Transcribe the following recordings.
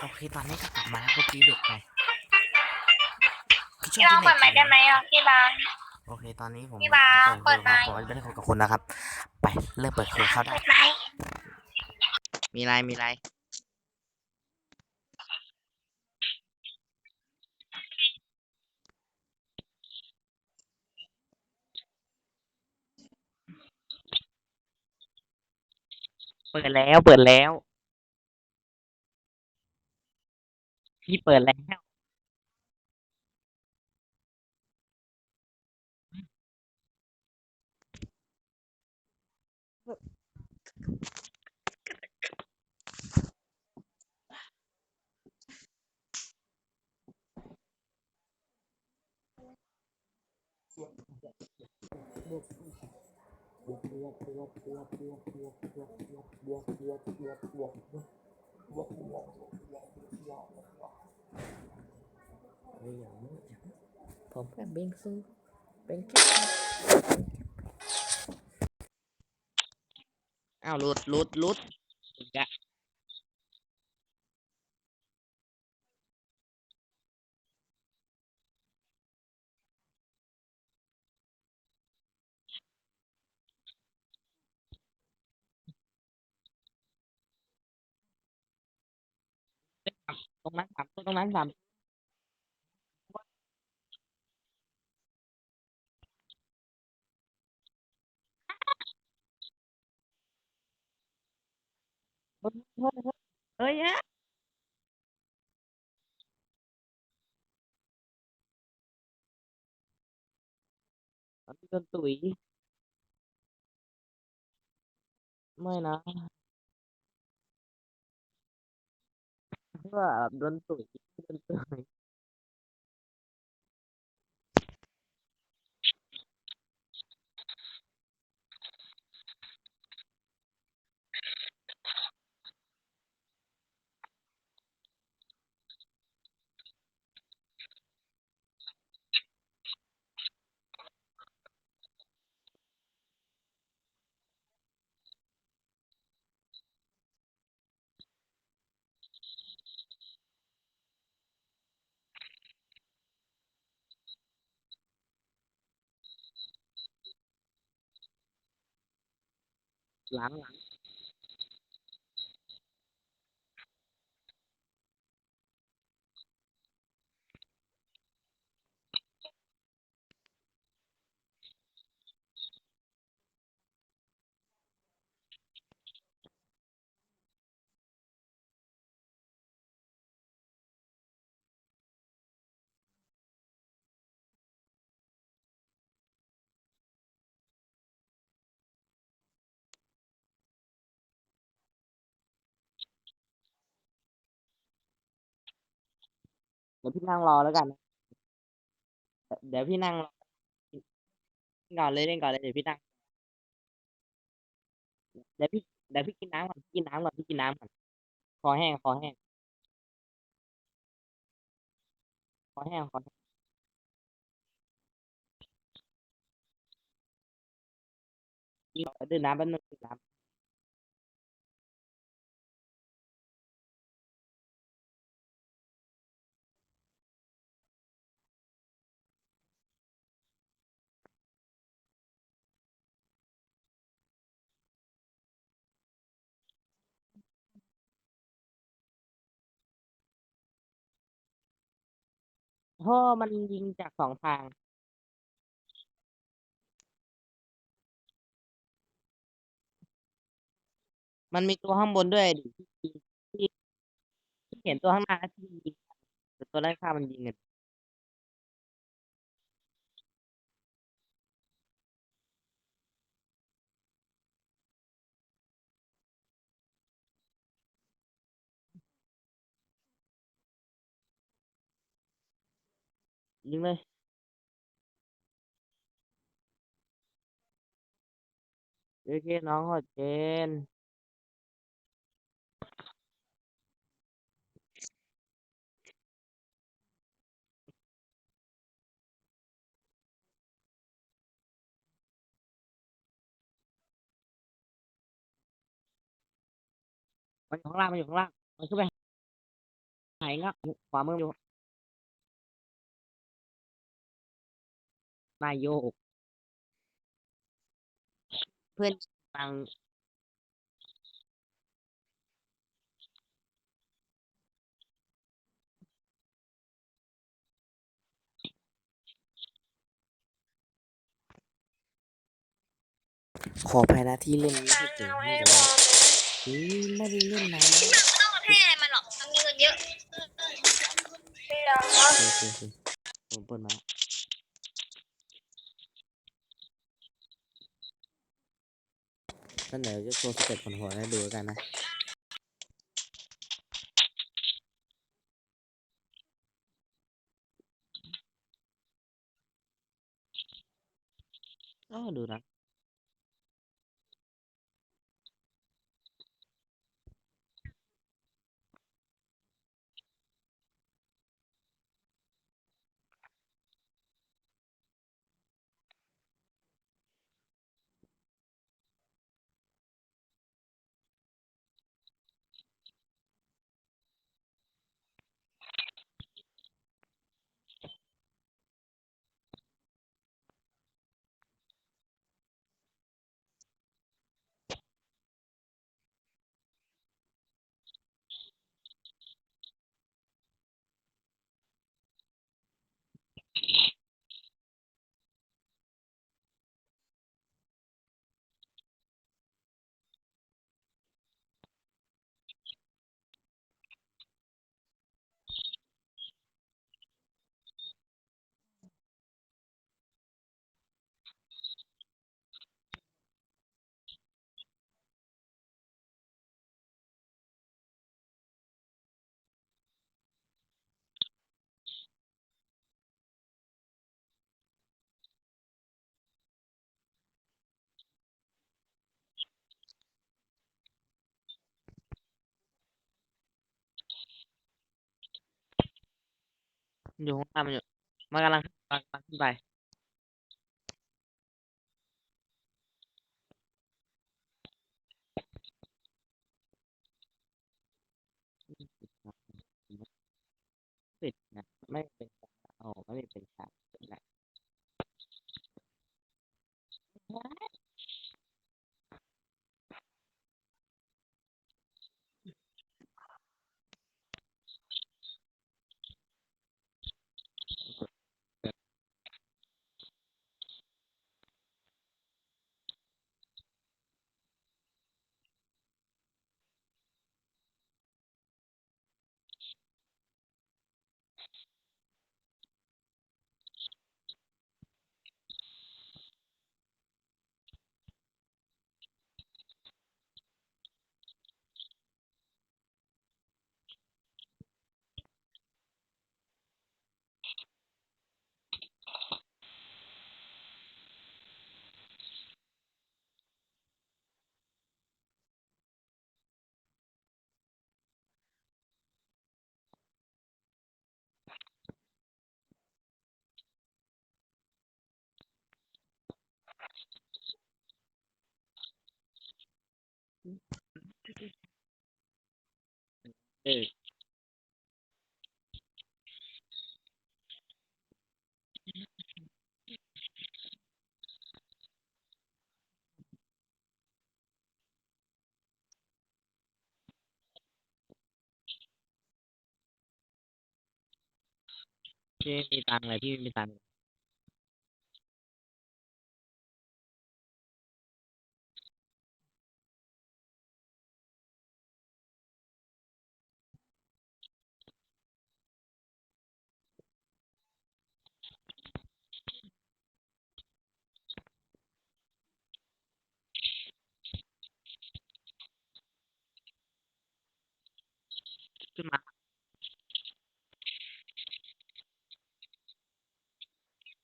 โอเคตอนนี้ก็กลับมาแล้วเมื่อกี้หลุดไปคือช่วพี่บางที่เปิดไมค์ได้ไหมอะพี่บางโอเคตอนนี้ผมพี่บางเปิดไมค์ผมไม่ได้คุยกับคุณนะครับ ไปเริ่มเปิดคุยเข้าได้เปิดไมค์มีไรมีไรเปิดแล้วเปิดแล้ว พี่เปิดแล้ว ผมแค่เบงซูเป็นแค่อ้าวหลุดหลุดหลุดอีกอะตรงนั้นสามตรงนั้นสาม เฮ้ยเฮ้ยเฮ้ยเฮ้ยอะมันโดนตุ๋ยไม่นะเพื่อโดนตุ๋ยโดนตุ๋ย หลัง เดี๋ยวพี่นั่งรอแล้วกัน เดี๋ยวพี่นั่งรอเล่นก่อนเลยเล่นก่อนเลยเดี๋ยวพี่นั่ง เดี๋ยวพี่เดี๋ยวพี่กินน้ำก่อนพี่กินน้ำก่อนพี่กินน้ำก่อนคอแห้งคอแห้งคอแห้งคอแห้งกินดื่มน้ำแป๊บนึงดื่มน้ำ พ่อมันยิงจากสองทาง มันมีตัวข้างบนด้วยดิที่ที่ที่เห็นตัวข้างหน้าที่ยิงตัวด้านข้ามันยิงกัน ยิงเลยโอเคน้องขอเจนมันอ ปงะขวามืออยู่นายโยก เพื่อนตังขออภัยนะที่เล่นไม่ตัค่อยงเก่งเอาไม่ให้แต่บว่าอกเฮ้ยไม่ได้เล่นนานไม่ต้องให้อะไรมันหรอกมันมีเงินเยอะพี่ดาวโอเคโอเคโอเคผมเปิดมา แล้วเดี๋ยวจะโชว์สเต็ปผลหัวให้ดูกันนะก็ดูนะ อยู่ข้างล่างมันอยู่มันกำลังกำลังขึ้นไปปิดนะไม่เป็นโอ้ไม่เป็นฉาก เออพี่ไม่มีตังค์เลยพี่ไม่มีตังค์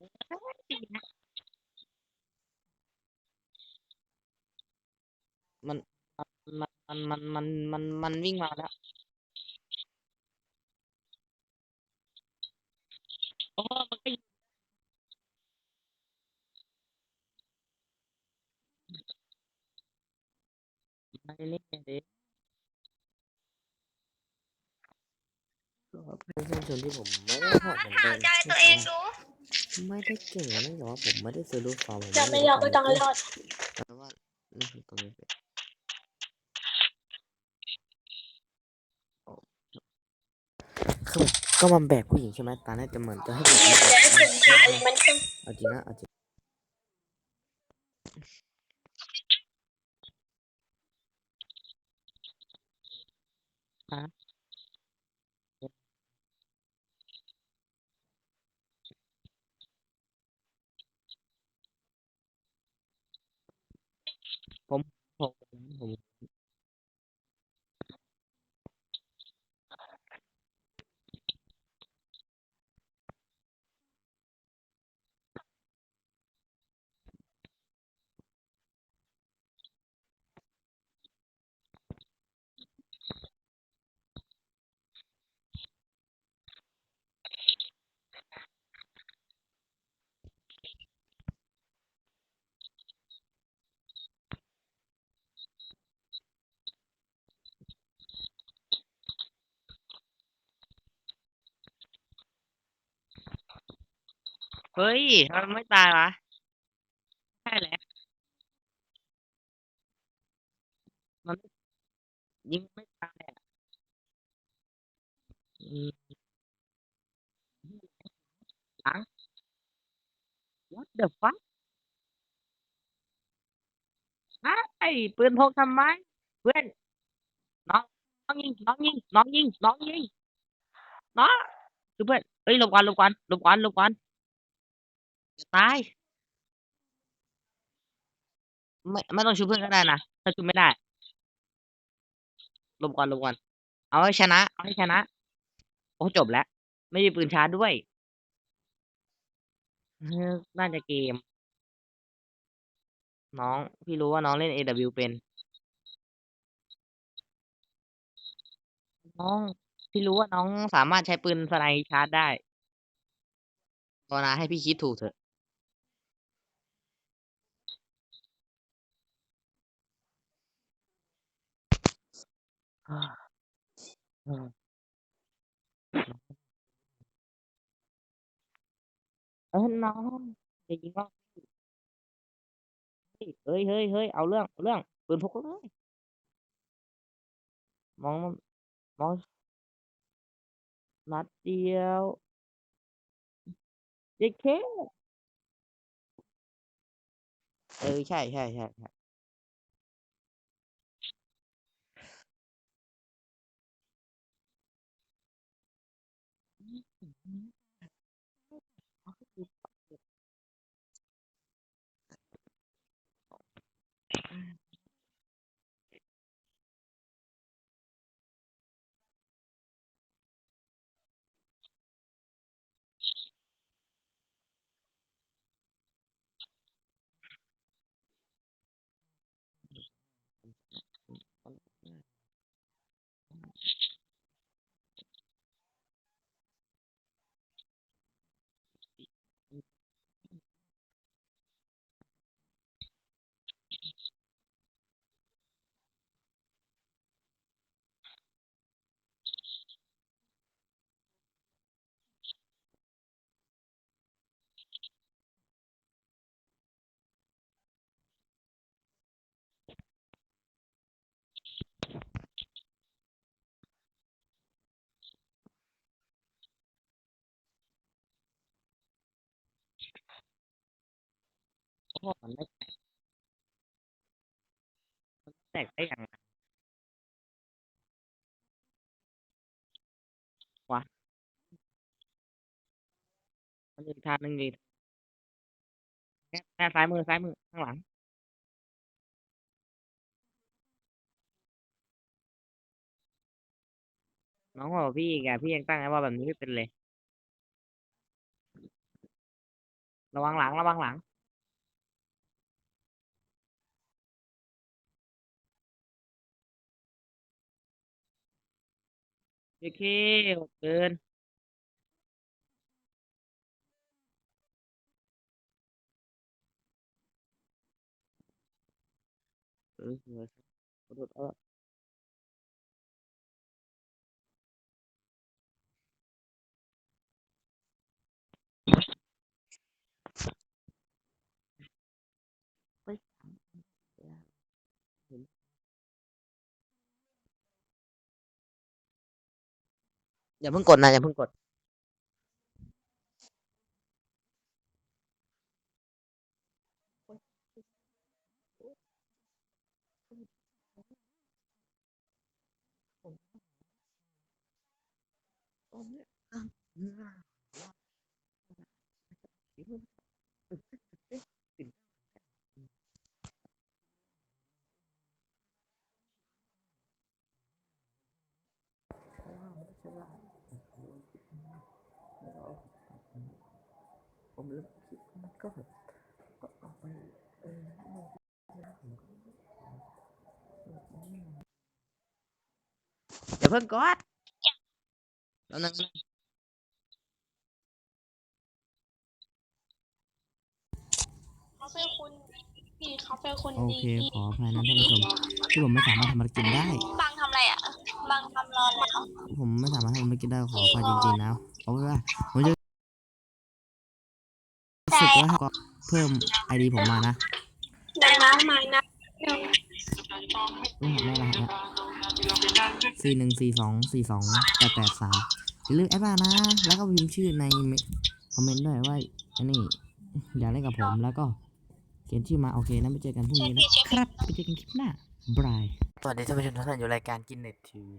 มันมันมันมันมันมันมันวิ่งมาแล้วโอ้มันก็ยิงไม่เล่นเลยประชาชนที่ผมไม่ได้ถอดเหมือนถาเดิมมใจตัวเองดู ไม่ได้เก่งนะแต่ว่าผมไม่ได้ซื้อลูกซองผมจะไม่ยอมก็ต้องรอดแต่ว่านี่คือตรงนี้เป็นคือก็มันแบกผู้หญิงใช่ไหมตาแรกจะเหมือนจะให้ผมเดี๋ยวถึงตามันก็เอาจริงนะเอาจริงผมผมผม เฮ้ยทำไมไม่ตายวะใช่แหละมันยิงไม่ตายอะอืมหลัง what the fuck ไอ้ปืนพกทำไมเพื่อนน้องน้องยิงน้องยิงน้องยิงน้องยิงน้องคือเพื่อนเอ้ยหลบก่อนหลบก่อนหลบก่อนหลบก่อน จะตาย ไม่ ไม่ต้องชูเพื่อนก็ได้นะ ถ้าชูไม่ได้ลบก่อนลบก่อน เอาให้ชนะ เอาให้ชนะ โอ้จบแล้ว ไม่มีปืนชาร์จด้วย น่าจะเกม น้อง พี่รู้ว่าน้องเล่น AW เป็น น้อง พี่รู้ว่าน้องสามารถใช้ปืนสไนชาร์จได้ภาวนาให้พี่คิดถูกเถอะ เออ น้องจะยิงว่าเฮ้ย เฮ้ย เฮ้ยเอาเรื่อง เอาเรื่อง ปืนพกเลย มอง มอง นัดเดียวเจ๊เคเออ ใช่ใช่ใช่ใช่โอ้มันไม่แตกมันแตกได้อยังไงวะมันอีกทางหนึ่งดีแค่แค่ซ้ายมือซ้ายมือข้างหลังน้องบอกพี่อีกอะพี่ยังตั้งไว้ว่าแบบนี้ไม่เป็นเลย ระวังหลัง ระวังหลัง โอเคหดเกินเออเออขอโทษเออ อย่าเพิ่งกดนะอย่าเพิ่งกดผมเริ่มคิดมันก็แบบก็ออกไปเออ อย่า เพิ่งกดแล้วนั่งเขาเป็นคนดีเขาเป็นคนโอดีเคขออภัยนะท่านผู้ชมที่ผมไม่สามารถทำภารกิจได้บางทำอะไรอะบางทำร้อนแล้ว ผมไม่สามารถทำภารกิจได้ขออภัยจริงๆนะเอาไว้ว่าผมจะรู้สึกว่าก็เพิ่มไอดีผมมานะดังนะมานะเดี๋ยวรหัสไม่รหัสนะ สี่หนึ่งสี่สองสี่สองแปดแปดสามอย่าลืมแอดมานะ แล้วก็พิมพ์ชื่อในคอมเมนต์ด้วยว่าอันนี้อยากเล่นกับผมแล้วก็เขียนชื่อมาโอเคนะไปเจอกันพรุ่งนี้นะครับไปเจอกันคลิปหน้าบายสวัสดีท่านผู้ชมทุกท่านอยู่รายการกินเน็ตทีวี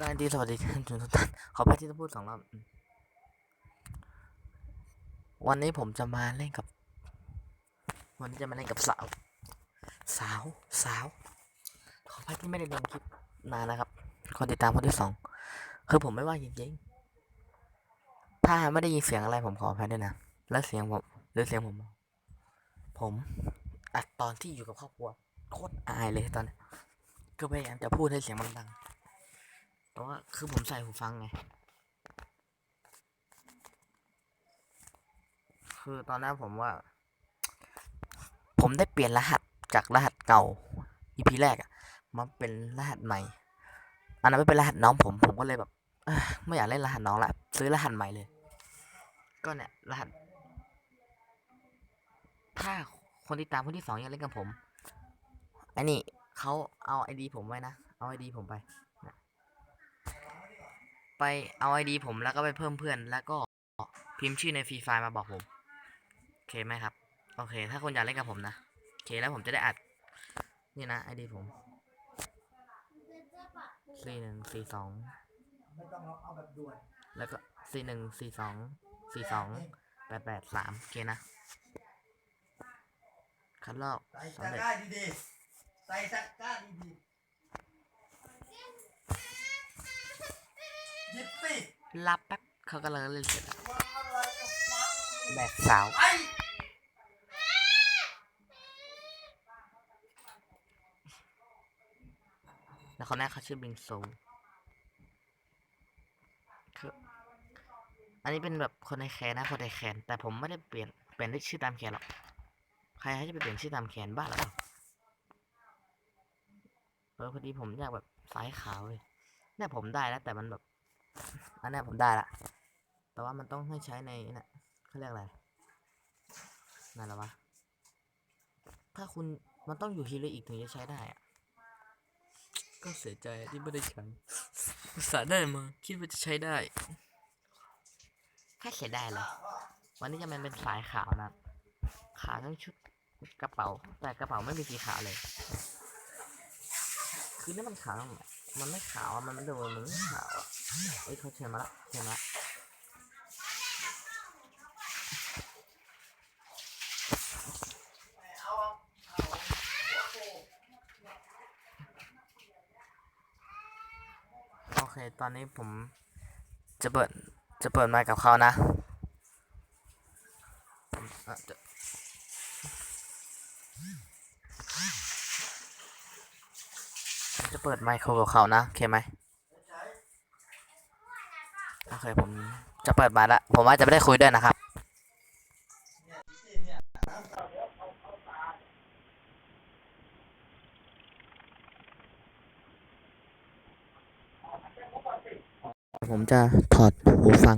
การดีสวัสดีท่านผู้ชมทุกท่านขอพระที่ต้องพูดสองรอบอืมวันนี้ผมจะมาเล่นกับ วันนี้จะมาเล่นกับสาว สาวสาว ขออภัยที่ไม่ได้ลงคลิปนานนะครับ คนติดตามคนที่สองคือผมไม่ว่าจริงๆ ถ้าไม่ได้ยินเสียงอะไรผมขออภัยด้วยนะ แล้วเสียงผมหรือเสียงผม ผมอัดตอนที่อยู่กับครอบครัวโคตรอายเลยตอนก็พยายามจะพูดให้เสียงมันดังแต่ว่าคือผมใส่หูฟังไงคือตอนนั้นผมว่า ผมได้เปลี่ยนรหัส จากรหัสเก่า EP แรกอะมาเป็นรหัสใหม่ อันนั้นไม่เป็นรหัสน้องผมผมก็เลยแบบไม่อยากเล่นรหัสน้องละซื้อรหัสใหม่เลย ก็เนี่ยรหัส ถ้าคนที่ตามคนที่สองอยากเล่นกับผมไอ้นี่เขาเอาไอดีผมไว้นะเอาไอดีผมไปไปเอาไอดีผมแล้วก็ไปเพิ่มเพื่อน แล้วก็พิมพ์ชื่อในฟรีไฟล์มาบอกผม โอเคไหมครับ โอเค ถ้าคนอยากเล่นกับผมนะ เคแล้วผมจะได้อัด นี่นะไอดีผมสี่หนึ่งสี่สองแล้วก็สี่หนึ่งสี่สองสี่สองแปดแปดสามโอเคนะ คัดลอกใส่สำตะเร็จกร้าดีๆใส่ตะกร้าดีๆหยิบสิรับแป๊บเขากำลังเล่นเสร็จแล้ววางอะไรอะฟังดิแบกสาว ไอ้ แล้วคนแรกเขาชื่อบิงซูคืออันนี้เป็นแบบคนในแคนนะคนในแคนแต่ผมไม่ได้เปลี่ยนเปลี่ยนชื่อตามแคนหรอกใครให้จะไปเปลี่ยนชื่อตามแคนบ้าหรอเออพอดีผมอยากแบบสายขาวเลยเนี่ยผมได้แล้วแต่มันแบบ อันนี้ผมได้ละแต่ว่ามันต้องให้ใช้ในน่เขาเรียกอะไรนั่นหละวะถ้าคุณมันต้องอยู่ฮีโรอีกถึงจะใช้ได้อะ ก็เสียใจที่ไม่ได้ใช้ภาษาได้มาคิดว่าจะใช้ได้แค่เสียได้เลยวันนี้จะมันเป็นสายขาวนะ ขาวทั้งชุดกระเป๋า แต่กระเป๋าไม่มีสีขาวเลย คือนี่มันขาวมันไม่ขาวมันไม่ดูมันไม่ขาวอะเอ้ยเขาเชิญมาละเชิญมาละโอเค ตอนนี้ผมจะเปิดจะเปิดไมค์กับเขานะจะเปิดไมค์เขากับเขานะโอเคไหมโอเคผมจะเปิดมาละผมว่าจะไม่ได้คุยด้วยนะครับ ผมจะถอดหูฟัง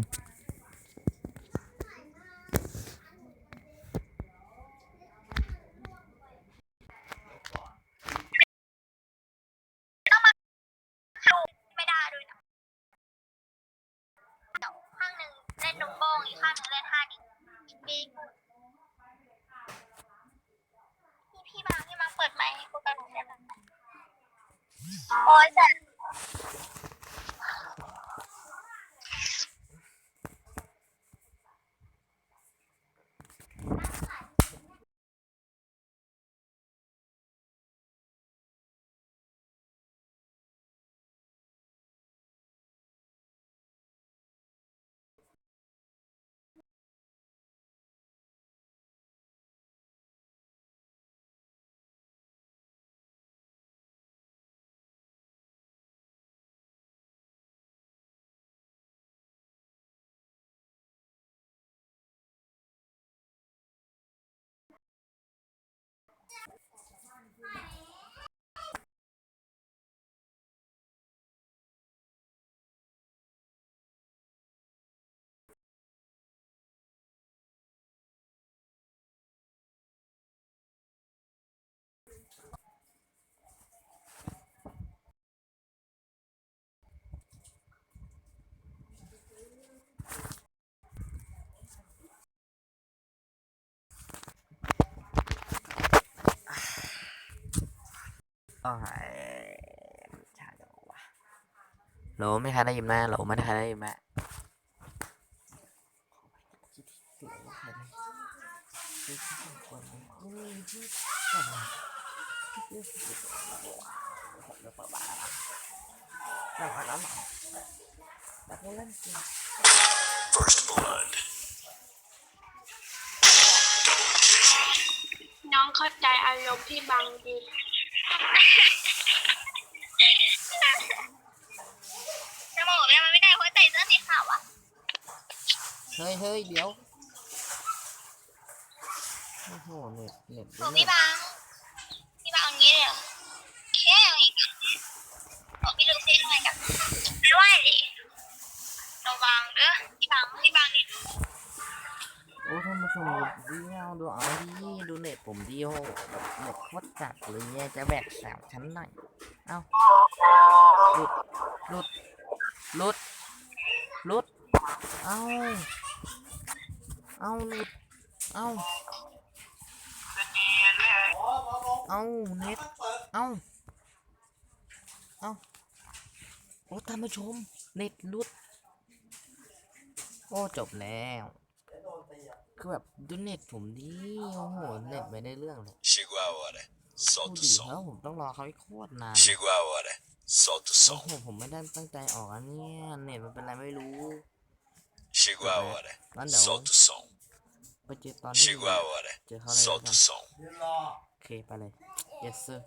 โอ้ยแต่ โอ้ยชาจังวะโหลไม่ใครได้ยินไหมโหลไม่ใครได้ยินไหมน้องเข้าใจอารมณ์พี่บังดี จะบอกว่ามันไม่ได้เพราะใส่เสื้อสีขาวอะฮ้ยเฮ้ยเดี๋ยวโอ้โหเน็ตเน็ตโอ้พี่บังพี่บังอย่างนี้เลยเหรอแค่อย่างนี้บอกพี่ลูกเซ่ด้วยกับไม่ไหวดิระวังเด้อพี่บังพี่บังนี่โอ้ท่านผู้ชมดูดิเอาดูเอาดิดูเน็ตผมดิโอแบบเน็ตโคตรจัดเลยเนี่ยจะแบกสามชั้นหน่อย เอาหลุดหลุดหลุดหลุด เอาเอาหลุดเอาเอาเน็ตเอาเอาโอ้ท่านผู้ชมเน็ตหลุด โอ้จบแล้ว คือแบบดูเน็ตผมดิโอ้โหเน็ตไม่ได้เรื่องเลย Chegou a hora. ดู Solta o ดิ som. แล้วผมต้องรอเขาอีกโคตรนาน Chegou a hora. Solta o โอ้ som. โหผมไม่ได้ตั้งใจออกอันเนี้ยเน็ตมันเป็นอะไรไม่รู้ Chegou a hora. งั้นเดี๋ยว Solta o som. ไปเจอตอนที่ Chegou a hora. เจอเขาเลยแล้ว Solta กั o น som. ยืนรอโอเคไปเลย yes sir